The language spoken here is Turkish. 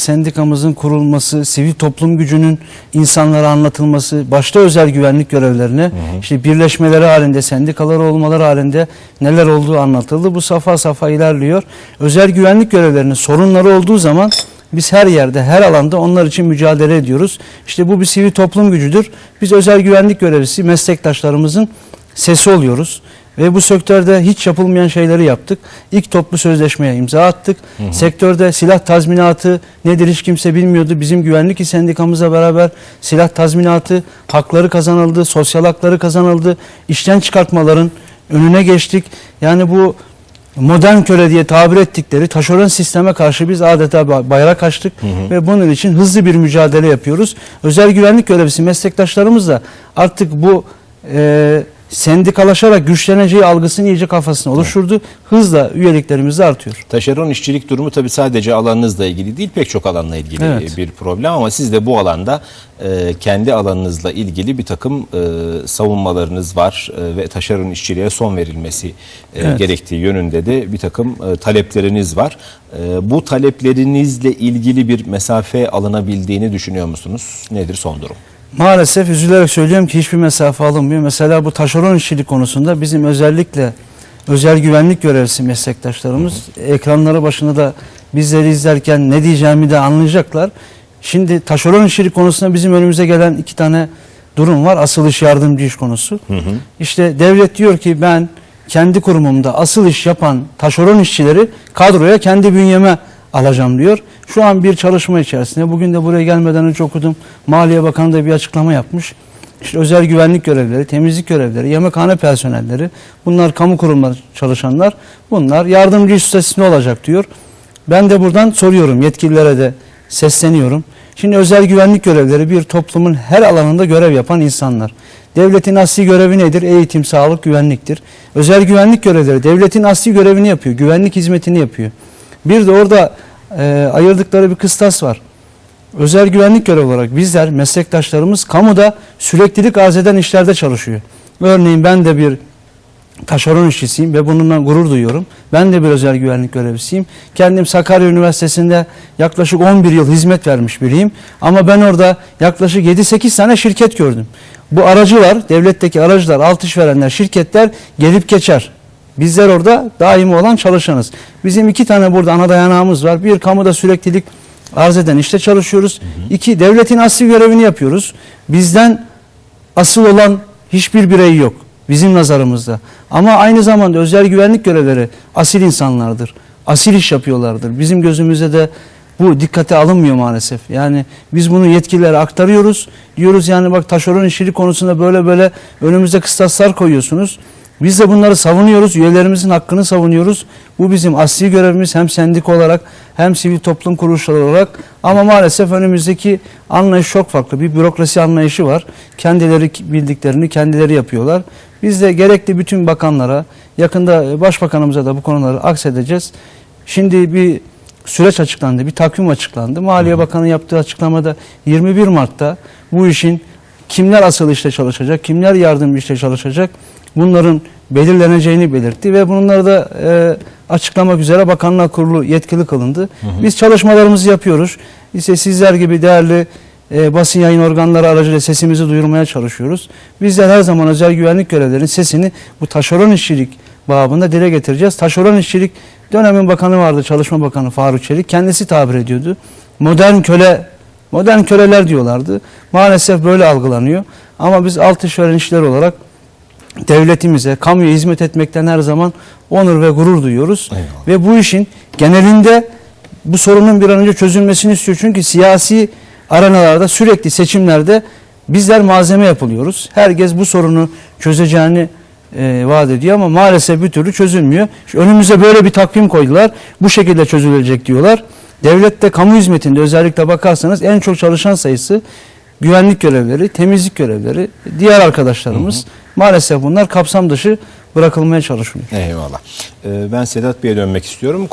sendikamızın kurulması, sivil toplum gücünün insanlara anlatılması, başta özel güvenlik görevlerine, işte birleşmeleri halinde, sendikaları olmaları halinde neler olduğu anlatıldı. Bu safa safa ilerliyor. Özel güvenlik görevlerinin sorunları olduğu zaman biz her yerde, her alanda onlar için mücadele ediyoruz. İşte bu bir sivil toplum gücüdür. Biz özel güvenlik görevlisi meslektaşlarımızın sesi oluyoruz. Ve bu sektörde hiç yapılmayan şeyleri yaptık. İlk toplu sözleşmeye imza attık. Sektörde silah tazminatı nedir hiç kimse bilmiyordu. Bizim güvenlik sendikamızla beraber silah tazminatı hakları kazanıldı, sosyal hakları kazanıldı. İşten çıkartmaların önüne geçtik. Yani bu modern köle diye tabir ettikleri taşeron sisteme karşı biz adeta ba- bayrak açtık ve bunun için hızlı bir mücadele yapıyoruz. Özel güvenlik görevlisi meslektaşlarımız da artık bu e, sendikalaşarak güçleneceği algısını iyice kafasına oluşturdu. Hızla üyeliklerimiz de artıyor. Taşeron işçilik durumu tabii sadece alanınızla ilgili değil pek çok alanla ilgili Evet. bir problem ama siz de bu alanda e, kendi alanınızla ilgili bir takım e, savunmalarınız var e, ve taşeron işçiliğe son verilmesi e, Evet. gerektiği yönünde de bir takım e, talepleriniz var. E, bu taleplerinizle ilgili bir mesafe alınabildiğini düşünüyor musunuz? Nedir son durum? Maalesef üzülerek söylüyorum ki hiçbir mesafe alınmıyor. Mesela bu taşeron işçilik konusunda bizim özellikle özel güvenlik görevlisi meslektaşlarımız ekranları başında da bizleri izlerken ne diyeceğimi de anlayacaklar. Şimdi taşeron işçilik konusunda bizim önümüze gelen iki tane durum var. Asıl iş yardımcı iş konusu. İşte devlet diyor ki ben kendi kurumumda asıl iş yapan taşeron işçileri kadroya kendi bünyeme alacağım diyor. Şu an bir çalışma içerisinde. Bugün de buraya gelmeden önce okudum. Maliye Bakanı da bir açıklama yapmış. İşte özel güvenlik görevlileri, temizlik görevlileri, yemekhane personelleri, bunlar kamu kurumları çalışanlar, bunlar yardımcı iş statüsünde olacak diyor. Ben de buradan soruyorum yetkililere de sesleniyorum. Şimdi özel güvenlik görevlileri bir toplumun her alanında görev yapan insanlar. Devletin asli görevi nedir? Eğitim, sağlık, güvenliktir. Özel güvenlik görevlileri devletin asli görevini yapıyor, güvenlik hizmetini yapıyor. Bir de orada e, ayırdıkları bir kıstas var. Özel güvenlik görevi olarak bizler, meslektaşlarımız kamuda süreklilik arz eden işlerde çalışıyor. Örneğin ben de bir taşeron işçisiyim ve bununla gurur duyuyorum. Ben de bir özel güvenlik görevlisiyim. Kendim Sakarya Üniversitesi'nde yaklaşık 11 yıl hizmet vermiş biriyim. Ama ben orada yaklaşık 7-8 tane şirket gördüm. Bu aracılar, devletteki aracılar, alt işverenler, şirketler gelip geçer. Bizler orada daimi olan çalışanız. Bizim iki tane burada ana dayanağımız var. Bir kamuda süreklilik arz eden işte çalışıyoruz. İki devletin asli görevini yapıyoruz. Bizden asıl olan hiçbir birey yok bizim nazarımızda. Ama aynı zamanda özel güvenlik görevleri asil insanlardır. Asil iş yapıyorlardır. Bizim gözümüzde de bu dikkate alınmıyor maalesef. Yani biz bunu yetkililere aktarıyoruz. Diyoruz yani bak taşeron işçilik konusunda böyle böyle önümüzde kıstaslar koyuyorsunuz. Biz de bunları savunuyoruz. Üyelerimizin hakkını savunuyoruz. Bu bizim asli görevimiz hem sendik olarak hem sivil toplum kuruluşları olarak. Ama maalesef önümüzdeki anlayış çok farklı. Bir bürokrasi anlayışı var. Kendileri bildiklerini kendileri yapıyorlar. Biz de gerekli bütün bakanlara, yakında başbakanımıza da bu konuları aksedeceğiz. Şimdi bir süreç açıklandı, bir takvim açıklandı. Maliye Bakanı yaptığı açıklamada 21 Mart'ta bu işin kimler asıl işte çalışacak, kimler yardımcı işte çalışacak bunların belirleneceğini belirtti ve bunları da e, açıklamak üzere Bakanlar Kurulu yetkili kılındı. Biz çalışmalarımızı yapıyoruz. İşte sizler gibi değerli e, basın yayın organları aracılığıyla sesimizi duyurmaya çalışıyoruz. Bizler her zaman özel güvenlik görevlerinin sesini bu taşeron işçilik babında dile getireceğiz. Taşeron işçilik dönemin bakanı vardı, Çalışma Bakanı Faruk Çelik. Kendisi tabir ediyordu. Modern köle, modern köleler diyorlardı. Maalesef böyle algılanıyor. Ama biz alt işveren işler olarak devletimize, kamuya hizmet etmekten her zaman onur ve gurur duyuyoruz. Eyvallah. Ve bu işin genelinde bu sorunun bir an önce çözülmesini istiyor. Çünkü siyasi arenalarda sürekli seçimlerde bizler malzeme yapılıyoruz. Herkes bu sorunu çözeceğini e, vaat ediyor ama maalesef bir türlü çözülmüyor. Şu önümüze böyle bir takvim koydular. Bu şekilde çözülecek diyorlar. Devlette kamu hizmetinde özellikle bakarsanız en çok çalışan sayısı güvenlik görevleri, temizlik görevleri, diğer arkadaşlarımız maalesef bunlar kapsam dışı bırakılmaya çalışılıyor. Eyvallah. Ee, ben Sedat Bey'e dönmek istiyorum.